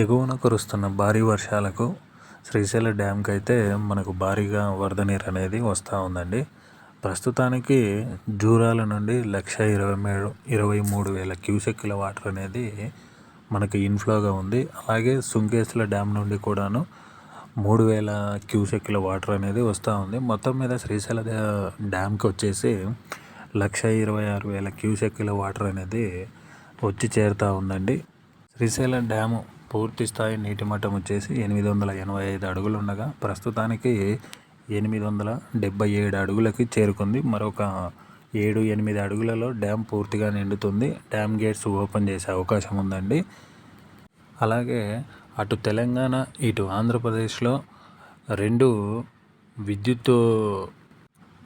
ఎగువన కురుస్తున్న భారీ వర్షాలకు శ్రీశైల డ్యామ్కి అయితే మనకు భారీగా వరద నీరు అనేది వస్తూ ఉందండి. ప్రస్తుతానికి జూరాల నుండి లక్ష ఇరవై మూడు ఇరవై మూడు వేల క్యూసెక్కుల వాటర్ అనేది మనకి ఇన్ఫ్లోగా ఉంది. అలాగే సుంకేశ్ల డ్యామ్ నుండి కూడాను మూడు వేల క్యూసెక్ల వాటర్ అనేది వస్తూ ఉంది. మొత్తం మీద శ్రీశైల డ్యామ్కి వచ్చేసి లక్ష ఇరవై ఆరు వేల క్యూసెక్ల వాటర్ అనేది వచ్చి చేరుతూ ఉందండి. శ్రీశైలం డ్యాము పూర్తి స్థాయి నీటి మట్టం వచ్చేసి ఎనిమిది వందల ఎనభై ఐదు అడుగులు ఉండగా ప్రస్తుతానికి ఎనిమిది వందల డెబ్బై ఏడు అడుగులకి చేరుకుంది. మరొక ఏడు ఎనిమిది అడుగులలో డ్యామ్ పూర్తిగా నిండుతుంది. డ్యామ్ గేట్స్ ఓపెన్ చేసే అవకాశం ఉందండి. అలాగే అటు తెలంగాణ ఇటు ఆంధ్రప్రదేశ్లో రెండు విద్యుత్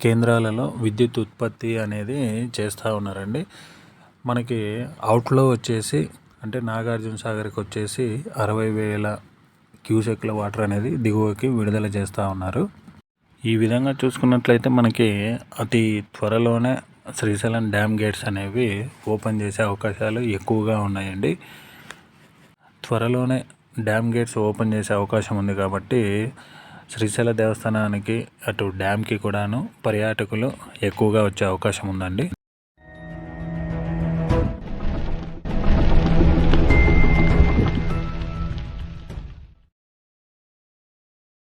కేంద్రాలలో విద్యుత్ ఉత్పత్తి అనేది చేస్తూ ఉన్నారండి. మనకి అవుట్లో వచ్చేసి అంటే నాగార్జున సాగర్కి వచ్చేసి అరవై వేల క్యూసెక్ల వాటర్ అనేది దిగువకి విడుదల చేస్తూ ఉన్నారు. ఈ విధంగా చూసుకున్నట్లయితే మనకి అతి త్వరలోనే శ్రీశైలం డ్యామ్ గేట్స్ అనేవి ఓపెన్ చేసే అవకాశాలు ఎక్కువగా ఉన్నాయండి. త్వరలోనే డ్యామ్ గేట్స్ ఓపెన్ చేసే అవకాశం ఉంది కాబట్టి శ్రీశైల దేవస్థానానికి అటు డ్యామ్కి కూడాను పర్యాటకులు ఎక్కువగా వచ్చే అవకాశం ఉందండి.